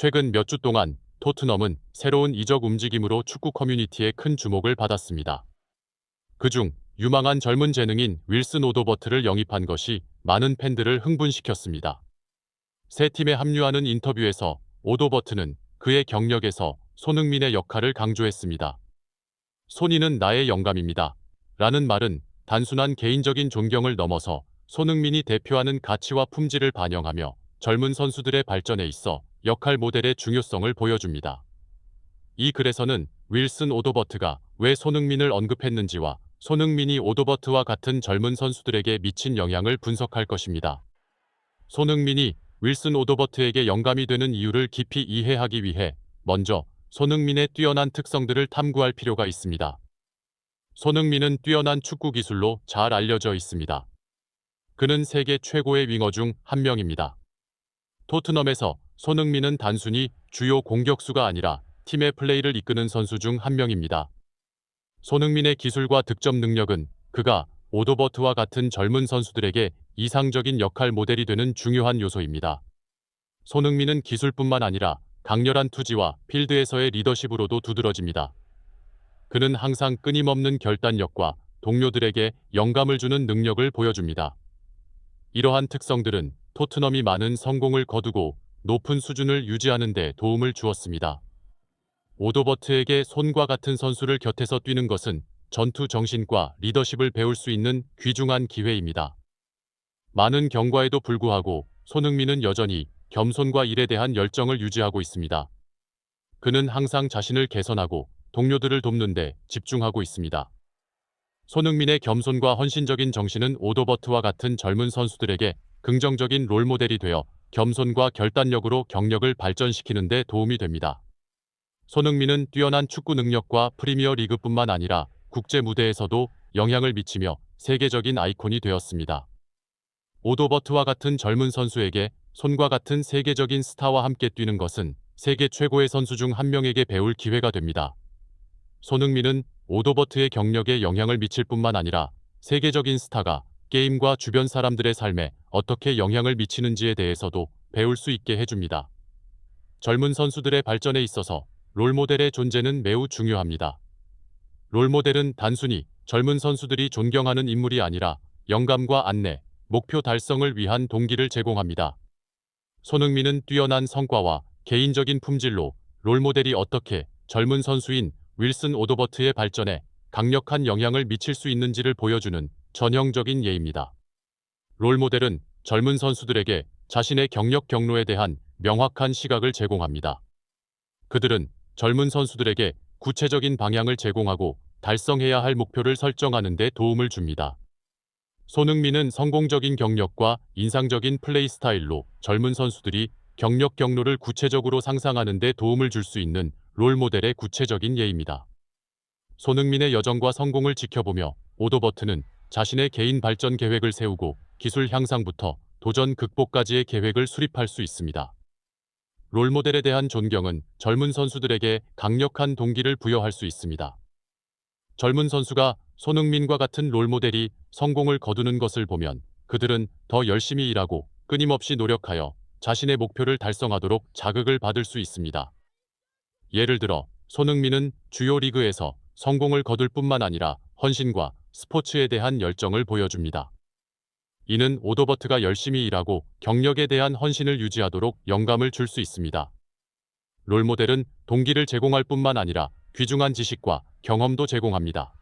최근 몇 주 동안 토트넘은 새로운 이적 움직임으로 축구 커뮤니티에 큰 주목을 받았습니다. 그중 유망한 젊은 재능인 윌슨 오도버트를 영입한 것이 많은 팬들을 흥분시켰습니다. 새 팀에 합류하는 인터뷰에서 오도버트는 그의 경력에서 손흥민의 역할을 강조했습니다. 손이는 나의 영감입니다. 라는 말은 단순한 개인적인 존경을 넘어서 손흥민이 대표하는 가치와 품질을 반영하며 젊은 선수들의 발전에 있어 역할 모델의 중요성을 보여줍니다. 이 글에서는 윌슨 오도버트가 왜 손흥민을 언급했는지와 손흥민이 오도버트와 같은 젊은 선수들에게 미친 영향을 분석할 것입니다. 손흥민이 윌슨 오도버트에게 영감이 되는 이유를 깊이 이해하기 위해 먼저 손흥민의 뛰어난 특성들을 탐구할 필요가 있습니다. 손흥민은 뛰어난 축구 기술로 잘 알려져 있습니다. 그는 세계 최고의 윙어 중 한 명입니다. 토트넘에서 손흥민은 단순히 주요 공격수가 아니라 팀의 플레이를 이끄는 선수 중 한 명입니다. 손흥민의 기술과 득점 능력은 그가 오도버트와 같은 젊은 선수들에게 이상적인 역할 모델이 되는 중요한 요소입니다. 손흥민은 기술뿐만 아니라 강렬한 투지와 필드에서의 리더십으로도 두드러집니다. 그는 항상 끊임없는 결단력과 동료들에게 영감을 주는 능력을 보여줍니다. 이러한 특성들은 토트넘이 많은 성공을 거두고 높은 수준을 유지하는 데 도움을 주었습니다. 오도버트에게 손과 같은 선수를 곁에서 뛰는 것은 전투 정신과 리더십을 배울 수 있는 귀중한 기회입니다. 많은 경과에도 불구하고 손흥민은 여전히 겸손과 일에 대한 열정을 유지하고 있습니다. 그는 항상 자신을 개선하고 동료들을 돕는데 집중하고 있습니다. 손흥민의 겸손과 헌신적인 정신은 오도버트와 같은 젊은 선수들에게 긍정적인 롤모델이 되어 겸손과 결단력으로 경력을 발전시키는 데 도움이 됩니다. 손흥민은 뛰어난 축구 능력과 프리미어 리그뿐만 아니라 국제 무대에서도 영향을 미치며 세계적인 아이콘이 되었습니다. 오도버트와 같은 젊은 선수에게 손과 같은 세계적인 스타와 함께 뛰는 것은 세계 최고의 선수 중 한 명에게 배울 기회가 됩니다. 손흥민은 오도버트의 경력에 영향을 미칠 뿐만 아니라 세계적인 스타가 게임과 주변 사람들의 삶에 어떻게 영향을 미치는지에 대해서도 배울 수 있게 해줍니다. 젊은 선수들의 발전에 있어서 롤모델의 존재는 매우 중요합니다. 롤모델은 단순히 젊은 선수들이 존경하는 인물이 아니라 영감과 안내, 목표 달성을 위한 동기를 제공합니다. 손흥민은 뛰어난 성과와 개인적인 품질로 롤모델이 어떻게 젊은 선수인 윌슨 오도버트의 발전에 강력한 영향을 미칠 수 있는지를 보여주는 전형적인 예입니다. 롤모델은 젊은 선수들에게 자신의 경력 경로에 대한 명확한 시각을 제공합니다. 그들은 젊은 선수들에게 구체적인 방향을 제공하고 달성해야 할 목표를 설정하는 데 도움을 줍니다. 손흥민은 성공적인 경력과 인상적인 플레이 스타일로 젊은 선수들이 경력 경로를 구체적으로 상상하는 데 도움을 줄 수 있는 롤모델의 구체적인 예입니다. 손흥민의 여정과 성공을 지켜보며 오도버트는 자신의 개인 발전 계획을 세우고 기술 향상부터 도전 극복까지의 계획을 수립할 수 있습니다. 롤모델에 대한 존경은 젊은 선수들에게 강력한 동기를 부여할 수 있습니다. 젊은 선수가 손흥민과 같은 롤모델이 성공을 거두는 것을 보면 그들은 더 열심히 일하고 끊임없이 노력하여 자신의 목표를 달성하도록 자극을 받을 수 있습니다. 예를 들어 손흥민은 주요 리그에서 성공을 거둘 뿐만 아니라 헌신과 스포츠에 대한 열정을 보여줍니다. 이는 오도버트가 열심히 일하고 경력에 대한 헌신을 유지하도록 영감을 줄 수 있습니다. 롤모델은 동기를 제공할 뿐만 아니라 귀중한 지식과 경험도 제공합니다.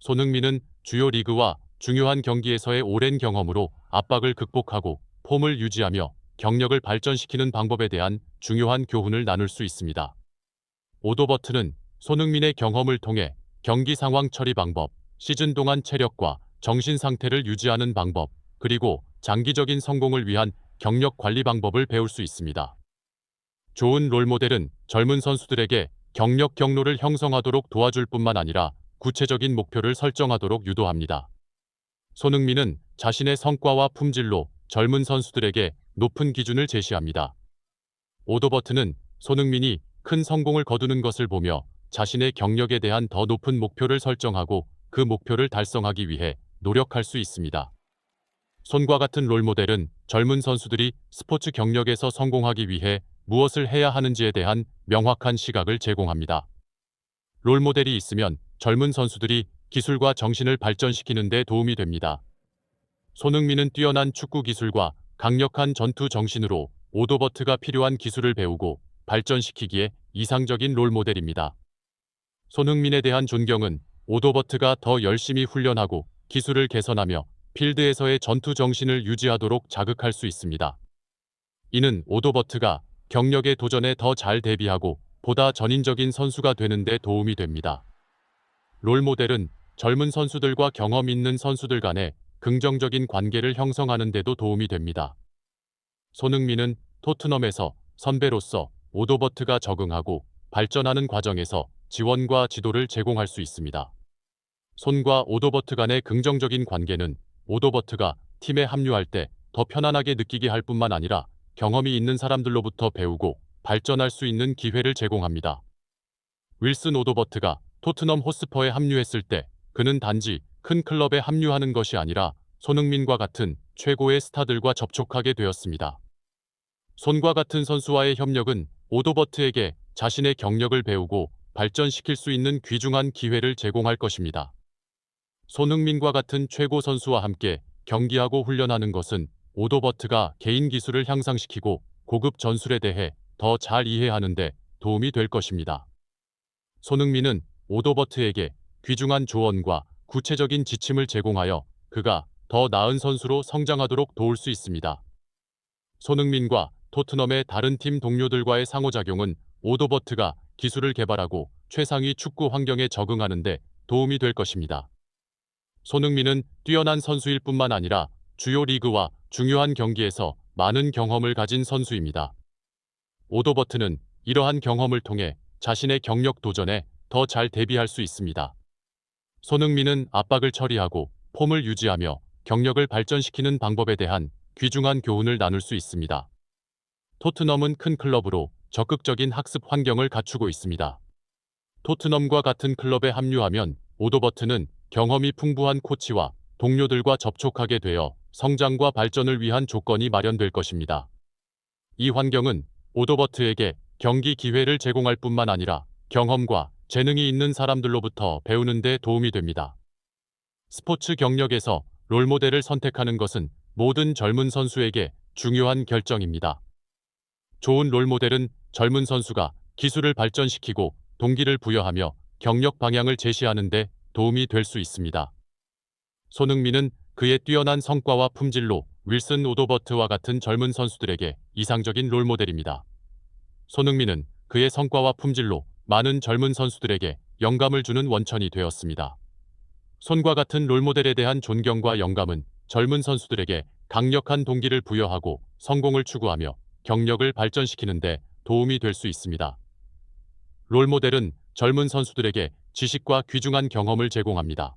손흥민은 주요 리그와 중요한 경기에서의 오랜 경험으로 압박을 극복하고 폼을 유지하며 경력을 발전시키는 방법에 대한 중요한 교훈을 나눌 수 있습니다. 오도버트는 손흥민의 경험을 통해 경기 상황 처리 방법, 시즌 동안 체력과 정신 상태를 유지하는 방법, 그리고 장기적인 성공을 위한 경력 관리 방법을 배울 수 있습니다. 좋은 롤모델은 젊은 선수들에게 경력 경로를 형성하도록 도와줄 뿐만 아니라 구체적인 목표를 설정하도록 유도합니다. 손흥민은 자신의 성과와 품질로 젊은 선수들에게 높은 기준을 제시합니다. 오도버트는 손흥민이 큰 성공을 거두는 것을 보며 자신의 경력에 대한 더 높은 목표를 설정하고 그 목표를 달성하기 위해 노력할 수 있습니다. 손과 같은 롤모델은 젊은 선수들이 스포츠 경력에서 성공하기 위해 무엇을 해야 하는지에 대한 명확한 시각을 제공합니다. 롤모델이 있으면 젊은 선수들이 기술과 정신을 발전시키는 데 도움이 됩니다. 손흥민은 뛰어난 축구 기술과 강력한 전투 정신으로 오도버트가 필요한 기술을 배우고 발전시키기에 이상적인 롤모델입니다. 손흥민에 대한 존경은 오도버트가 더 열심히 훈련하고 기술을 개선하며 필드에서의 전투 정신을 유지하도록 자극할 수 있습니다. 이는 오도버트가 경력의 도전에 더 잘 대비하고 보다 전인적인 선수가 되는 데 도움이 됩니다. 롤모델은 젊은 선수들과 경험 있는 선수들 간의 긍정적인 관계를 형성하는 데도 도움이 됩니다. 손흥민은 토트넘에서 선배로서 오도버트가 적응하고 발전하는 과정에서 지원과 지도를 제공할 수 있습니다. 손과 오도버트 간의 긍정적인 관계는 오도버트가 팀에 합류할 때 더 편안하게 느끼게 할 뿐만 아니라 경험이 있는 사람들로부터 배우고 발전할 수 있는 기회를 제공합니다. 윌슨 오도버트가 토트넘 호스퍼에 합류했을 때 그는 단지 큰 클럽에 합류하는 것이 아니라 손흥민과 같은 최고의 스타들과 접촉하게 되었습니다. 손과 같은 선수와의 협력은 오도버트에게 자신의 경력을 배우고 발전시킬 수 있는 귀중한 기회를 제공할 것입니다. 손흥민과 같은 최고 선수와 함께 경기하고 훈련하는 것은 오도버트가 개인 기술을 향상시키고 고급 전술에 대해 더 잘 이해하는 데 도움이 될 것입니다. 손흥민은 오도버트에게 귀중한 조언과 구체적인 지침을 제공하여 그가 더 나은 선수로 성장하도록 도울 수 있습니다. 손흥민과 토트넘의 다른 팀 동료들과의 상호작용은 오도버트가 기술을 개발하고 최상위 축구 환경에 적응하는 데 도움이 될 것입니다. 손흥민은 뛰어난 선수일 뿐만 아니라 주요 리그와 중요한 경기에서 많은 경험을 가진 선수입니다. 오도버트는 이러한 경험을 통해 자신의 경력 도전에 더 잘 대비할 수 있습니다. 손흥민은 압박을 처리하고 폼을 유지하며 경력을 발전시키는 방법에 대한 귀중한 교훈을 나눌 수 있습니다. 토트넘은 큰 클럽으로 적극적인 학습 환경을 갖추고 있습니다. 토트넘과 같은 클럽에 합류하면 오도버트는 경험이 풍부한 코치와 동료들과 접촉하게 되어 성장과 발전을 위한 조건이 마련될 것입니다. 이 환경은 오도버트에게 경기 기회를 제공할 뿐만 아니라 경험과 재능이 있는 사람들로부터 배우는 데 도움이 됩니다. 스포츠 경력에서 롤모델을 선택하는 것은 모든 젊은 선수에게 중요한 결정입니다. 좋은 롤모델은 젊은 선수가 기술을 발전시키고 동기를 부여하며 경력 방향을 제시하는 데 도움이 될 수 있습니다. 손흥민은 그의 뛰어난 성과와 품질로 윌슨 오도버트와 같은 젊은 선수들에게 이상적인 롤모델입니다. 손흥민은 그의 성과와 품질로 많은 젊은 선수들에게 영감을 주는 원천이 되었습니다. 손과 같은 롤모델에 대한 존경과 영감은 젊은 선수들에게 강력한 동기를 부여하고 성공을 추구하며 경력을 발전시키는데 도움이 될 수 있습니다. 롤모델은 젊은 선수들에게 지식과 귀중한 경험을 제공합니다.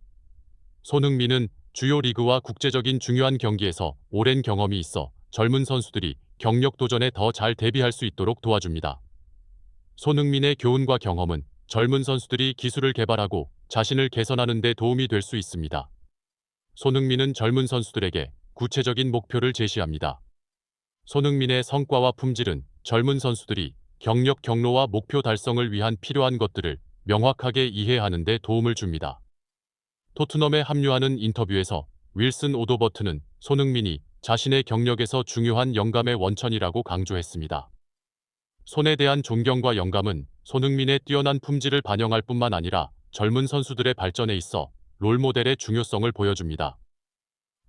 손흥민은 주요 리그와 국제적인 중요한 경기에서 오랜 경험이 있어 젊은 선수들이 경력 도전에 더 잘 대비할 수 있도록 도와줍니다. 손흥민의 교훈과 경험은 젊은 선수들이 기술을 개발하고 자신을 개선하는 데 도움이 될 수 있습니다. 손흥민은 젊은 선수들에게 구체적인 목표를 제시합니다. 손흥민의 성과와 품질은 젊은 선수들이 경력 경로와 목표 달성을 위한 필요한 것들을 명확하게 이해하는 데 도움을 줍니다. 토트넘에 합류하는 인터뷰에서 윌슨 오도버트는 손흥민이 자신의 경력에서 중요한 영감의 원천이라고 강조했습니다. 손에 대한 존경과 영감은 손흥민의 뛰어난 품질을 반영할 뿐만 아니라 젊은 선수들의 발전에 있어 롤모델의 중요성을 보여줍니다.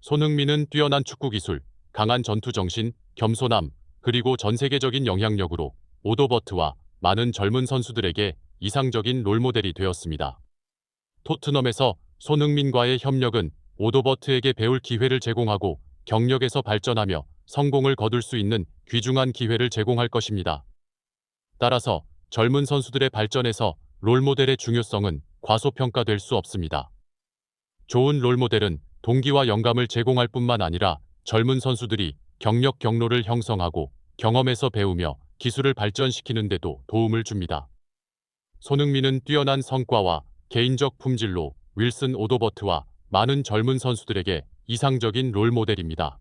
손흥민은 뛰어난 축구 기술, 강한 전투 정신, 겸손함, 그리고 전 세계적인 영향력으로 오도버트와 많은 젊은 선수들에게 이상적인 롤모델이 되었습니다. 토트넘에서 손흥민과의 협력은 오도버트에게 배울 기회를 제공하고 경력에서 발전하며 성공을 거둘 수 있는 귀중한 기회를 제공할 것입니다. 따라서 젊은 선수들의 발전에서 롤모델의 중요성은 과소평가될 수 없습니다. 좋은 롤모델은 동기와 영감을 제공할 뿐만 아니라 젊은 선수들이 경력 경로를 형성하고 경험에서 배우며 기술을 발전시키는 데도 도움을 줍니다. 손흥민은 뛰어난 성과와 개인적 품질로 윌슨 오도버트와 많은 젊은 선수들에게 이상적인 롤모델입니다.